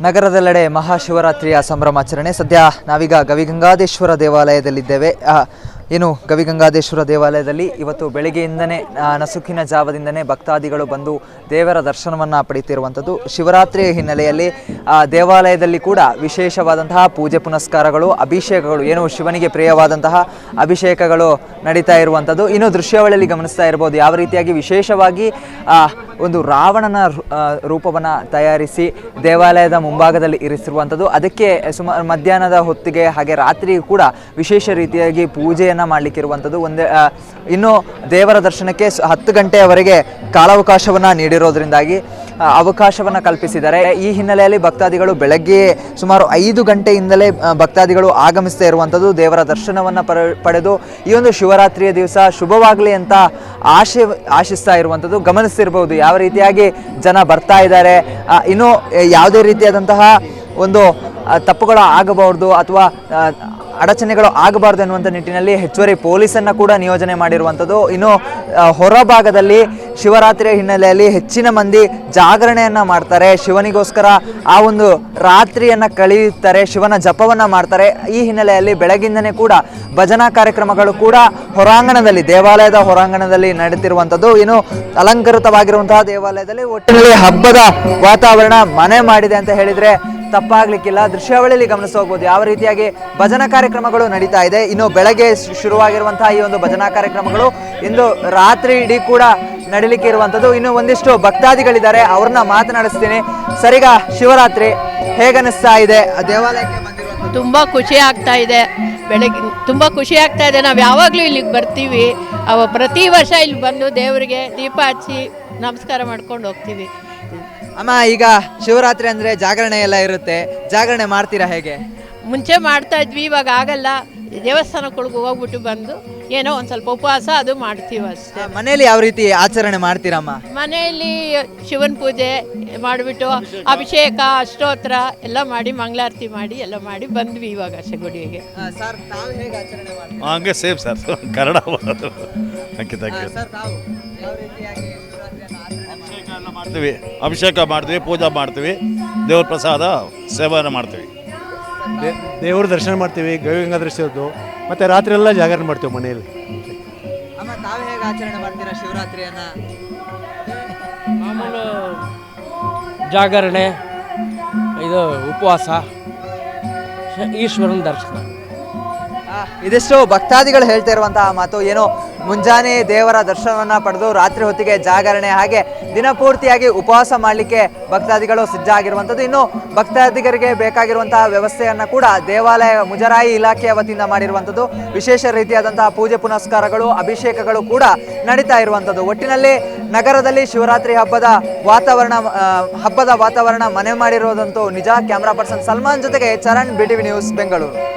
ನಗರದೆಲ್ಲೆಡೆ ಮಹಾಶಿವರಾತ್ರಿಯ ಸಂಭ್ರಮಾಚರಣೆ. ಸದ್ಯ ನಾವೀಗ ಗವಿಗಂಗಾದೇಶ್ವರ ದೇವಾಲಯದಲ್ಲಿದ್ದೇವೆ. ಏನು ಗವಿಗಂಗಾದೇಶ್ವರ ದೇವಾಲಯದಲ್ಲಿ ಇವತ್ತು ಬೆಳಗ್ಗೆಯಿಂದನೇ ನಸುಕಿನ ಜಾವದಿಂದನೇ ಭಕ್ತಾದಿಗಳು ಬಂದು ದೇವರ ದರ್ಶನವನ್ನು ಪಡೆಯುತ್ತಿರುವಂಥದ್ದು ಶಿವರಾತ್ರಿಯ ಹಿನ್ನೆಲೆಯಲ್ಲಿ ದೇವಾಲಯದಲ್ಲಿ ಕೂಡ ವಿಶೇಷವಾದಂತಹ ಪೂಜೆ ಪುನಸ್ಕಾರಗಳು, ಅಭಿಷೇಕಗಳು, ಏನು ಶಿವನಿಗೆ ಪ್ರಿಯವಾದಂತಹ ಅಭಿಷೇಕಗಳು ನಡೀತಾ ಇರುವಂಥದ್ದು. ಇನ್ನು ದೃಶ್ಯಾವಳಿಯಲ್ಲಿ ಗಮನಿಸ್ತಾ ಇರ್ಬೋದು, ಯಾವ ರೀತಿಯಾಗಿ ವಿಶೇಷವಾಗಿ ಒಂದು ರಾವಣನ ರೂಪವನ್ನು ತಯಾರಿಸಿ ದೇವಾಲಯದ ಮುಂಭಾಗದಲ್ಲಿ ಇರಿಸಿರುವಂಥದ್ದು. ಅದಕ್ಕೆ ಸುಮಾರು ಮಧ್ಯಾಹ್ನದ ಹೊತ್ತಿಗೆ ಹಾಗೆ ರಾತ್ರಿ ಕೂಡ ವಿಶೇಷ ರೀತಿಯಾಗಿ ಪೂಜೆಯನ್ನು ಮಾಡಲಿಕ್ಕಿರುವಂಥದ್ದು ಒಂದೇ ಇನ್ನು ದೇವರ ದರ್ಶನಕ್ಕೆ ಹತ್ತು ಗಂಟೆಯವರೆಗೆ ಕಾಲಾವಕಾಶವನ್ನು ನೀಡಿರೋದ್ರಿಂದಾಗಿ ಅವಕಾಶವನ್ನು ಕಲ್ಪಿಸಿದ್ದಾರೆ. ಈ ಹಿನ್ನೆಲೆಯಲ್ಲಿ ಭಕ್ತಾದಿಗಳು ಬೆಳಗ್ಗೆ ಸುಮಾರು ಐದು ಗಂಟೆಯಿಂದಲೇ ಭಕ್ತಾದಿಗಳು ಆಗಮಿಸ್ತಾ ಇರುವಂಥದ್ದು ದೇವರ ದರ್ಶನವನ್ನು ಪಡೆದು ಈ ಒಂದು ಶಿವರಾತ್ರಿಯ ದಿವಸ ಶುಭವಾಗಲಿ ಅಂತ ಆಶೆ, ಆಶಿಸ್ತಾ ಇರುವಂಥದ್ದು. ಗಮನಿಸ್ತಿರ್ಬೋದು ಯಾವ ರೀತಿಯಾಗಿ ಜನ ಬರ್ತಾ ಇದ್ದಾರೆ. ಇನ್ನೂ ಯಾವುದೇ ರೀತಿಯಾದಂತಹ ಒಂದು ತಪ್ಪುಗಳು ಆಗಬಾರ್ದು ಅಥವಾ ಅಡಚಣೆಗಳು ಆಗಬಾರ್ದು ಎನ್ನುವಂಥ ನಿಟ್ಟಿನಲ್ಲಿ ಹೆಚ್ಚುವರಿ ಪೊಲೀಸನ್ನು ಕೂಡ ನಿಯೋಜನೆ ಮಾಡಿರುವಂಥದ್ದು. ಇನ್ನು ಹೊರಭಾಗದಲ್ಲಿ ಶಿವರಾತ್ರಿಯ ಹಿನ್ನೆಲೆಯಲ್ಲಿ ಹೆಚ್ಚಿನ ಮಂದಿ ಜಾಗರಣೆಯನ್ನು ಮಾಡ್ತಾರೆ. ಶಿವನಿಗೋಸ್ಕರ ಆ ಒಂದು ರಾತ್ರಿಯನ್ನು ಕಳೆಯುತ್ತಾರೆ. ಶಿವನ ಜಪವನ್ನು ಮಾಡ್ತಾರೆ. ಈ ಹಿನ್ನೆಲೆಯಲ್ಲಿ ಬೆಳಗಿಂದನೇ ಕೂಡ ಭಜನಾ ಕಾರ್ಯಕ್ರಮಗಳು ಕೂಡ ಹೊರಾಂಗಣದಲ್ಲಿ, ದೇವಾಲಯದ ಹೊರಾಂಗಣದಲ್ಲಿ ನಡೀತಿರುವಂಥದ್ದು ಇನ್ನು, ಅಲಂಕೃತವಾಗಿರುವಂತಹ ದೇವಾಲಯದಲ್ಲಿ ಒಟ್ಟಿನಲ್ಲಿ ಹಬ್ಬದ ವಾತಾವರಣ ಮನೆ ಮಾಡಿದೆ ಅಂತ ಹೇಳಿದ್ರೆ ತಪ್ಪಾಗ್ಲಿಕ್ಕಿಲ್ಲ. ದೃಶ್ಯಾವಳಿಯಲ್ಲಿ ಗಮನಿಸ ಹೋಗ್ಬೋದು. ಯಾವ ರೀತಿಯಾಗಿ ಭಜನಾ ಕಾರ್ಯಕ್ರಮಗಳು ನಡೀತಾ ಇದೆ. ಇನ್ನು ಬೆಳಗ್ಗೆ ಶುರುವಾಗಿರುವಂತಹ ಈ ಒಂದು ಭಜನಾ ಕಾರ್ಯಕ್ರಮಗಳು ಇಂದು ರಾತ್ರಿ ಇಡೀ ಕೂಡ ನಡೀಲಿಕ್ಕೆ ಇರುವಂಥದ್ದು. ಇನ್ನು ಒಂದಿಷ್ಟು ಭಕ್ತಾದಿಗಳಿದ್ದಾರೆ. ಅವ್ರನ್ನ ಮಾತನಾಡಿಸ್ತೀನಿ. ಸರಿಗ, ಶಿವರಾತ್ರಿ ಹೇಗನಿಸ್ತಾ ಇದೆ? ದೇವಾಲಯಕ್ಕೆ ತುಂಬ ಖುಷಿ ಆಗ್ತಾ ಇದೆ. ಬೆಳಗ್ಗೆ ತುಂಬ ಖುಷಿ ಆಗ್ತಾ ಇದೆ. ನಾವು ಯಾವಾಗಲೂ ಇಲ್ಲಿಗೆ ಬರ್ತೀವಿ. ಅವ ಪ್ರತಿ ವರ್ಷ ಇಲ್ಲಿ ಬಂದು ದೇವರಿಗೆ ದೀಪ ಹಚ್ಚಿ ನಮಸ್ಕಾರ ಮಾಡ್ಕೊಂಡು ಹೋಗ್ತೀವಿ. ಅಮ್ಮ ಈಗ ಶಿವರಾತ್ರಿ ಅಂದ್ರೆ ಜಾಗರಣೆ ಎಲ್ಲ ಇರುತ್ತೆ. ಜಾಗರಣೆ ಮಾಡ್ತೀರಾ ಹೇಗೆ? ಮುಂಚೆ ಮಾಡ್ತಾ ಇದ್ವಿ ಇವಾಗ ಆಗಲ್ಲ. ದೇವಸ್ಥಾನಗಳಿಗೆ ಹೋಗ್ಬಿಟ್ಟು ಬಂದು ಏನೋ ಒಂದು ಸ್ವಲ್ಪ ಉಪವಾಸ ಅದು ಮಾಡ್ತೀವಿ ಅಷ್ಟೇ. ಮನೆಯಲ್ಲಿ ಯಾವ ರೀತಿ ಆಚರಣೆ ಮಾಡ್ತೀರಮ್ಮ ಮನೆಯಲ್ಲಿ ಶಿವನ ಪೂಜೆ ಮಾಡಿಬಿಟ್ಟು ಅಭಿಷೇಕ ಅಷ್ಟೋತ್ರ ಎಲ್ಲ ಮಾಡಿ ಮಂಗಳಾರತಿ ಮಾಡಿ ಎಲ್ಲ ಮಾಡಿ ಬಂದ್ವಿ ಇವಾಗ ಅಷ್ಟೇ ಗುಡಿಗೆ ಸರ್ ತಾವು ಹೇಗೆ ಆಚರಣೆ ಮಾಡ್ತೀರಾ? ಹಂಗೆ ಸೇಮ್ ಸರ್. ಕನ್ನಡ ಸರ್ ತಾವು ಯಾವ ರೀತಿಯಾಗಿ ಶಿವರಾತ್ರಿಯನ್ನು ಆಚರಣೆ ಮಾಡ್ತೀವಿ ಅಭಿಷೇಕ ಮಾಡ್ತೀವಿ ಪೂಜಾ ಮಾಡ್ತೀವಿ ದೇವ್ರ ಪ್ರಸಾದ ಸೇವನೆ ಮಾಡ್ತೀವಿ. ದೇ- ದೇವ್ರ ದರ್ಶನ ಮಾಡ್ತೀವಿ ಗವಿಗಂಗಾಧರೇಶ್ವರದ್ದು ಮತ್ತು ರಾತ್ರಿ ಎಲ್ಲ ಜಾಗರಣೆ ಮಾಡ್ತೀವಿ ಮನೆಯಲ್ಲಿ. ಅಮ್ಮ ತಾವು ಹೇಗೆ ಆಚರಣೆ ಮಾಡ್ತೀರಾ ಶಿವರಾತ್ರಿಯನ್ನ? ಮಾಮೂಲು ಜಾಗರಣೆ ಇದು ಉಪವಾಸ ಶ- ಈಶ್ವರನ ದರ್ಶನ. ಇದಿಷ್ಟು ಭಕ್ತಾದಿಗಳು ಹೇಳ್ತಾ ಇರುವಂತಹ ಮಾತು ಏನು, ಮುಂಜಾನೆ ದೇವರ ದರ್ಶನವನ್ನ ಪಡೆದು ರಾತ್ರಿ ಹೊತ್ತಿಗೆ ಜಾಗರಣೆ ಹಾಗೆ ದಿನಪೂರ್ತಿಯಾಗಿ ಉಪವಾಸ ಮಾಡಲಿಕ್ಕೆ ಭಕ್ತಾದಿಗಳು ಸಿದ್ಧಾಗಿರುವಂಥದ್ದು ಇನ್ನು ಭಕ್ತಾದಿಗರಿಗೆ ಬೇಕಾಗಿರುವಂತಹ ವ್ಯವಸ್ಥೆಯನ್ನು ಕೂಡ ದೇವಾಲಯ ಮುಜರಾಯಿ ಇಲಾಖೆಯ ವತಿಯಿಂದ ಮಾಡಿರುವಂಥದ್ದು. ವಿಶೇಷ ರೀತಿಯಾದಂತಹ ಪೂಜೆ ಪುನಸ್ಕಾರಗಳು, ಅಭಿಷೇಕಗಳು ಕೂಡ ನಡೀತಾ ಇರುವಂಥದ್ದು. ಒಟ್ಟಿನಲ್ಲಿ ನಗರದಲ್ಲಿ ಶಿವರಾತ್ರಿ ಹಬ್ಬದ ವಾತಾವರಣ ಹಬ್ಬದ ವಾತಾವರಣ ಮನೆ ಮಾಡಿರುವುದಂತೂ ನಿಜ. ಕ್ಯಾಮ್ರಾ ಪರ್ಸನ್ ಸಲ್ಮಾನ್ ಜೊತೆಗೆ ಚರಣ್, ಬಿಟಿವಿ ನ್ಯೂಸ್, ಬೆಂಗಳೂರು.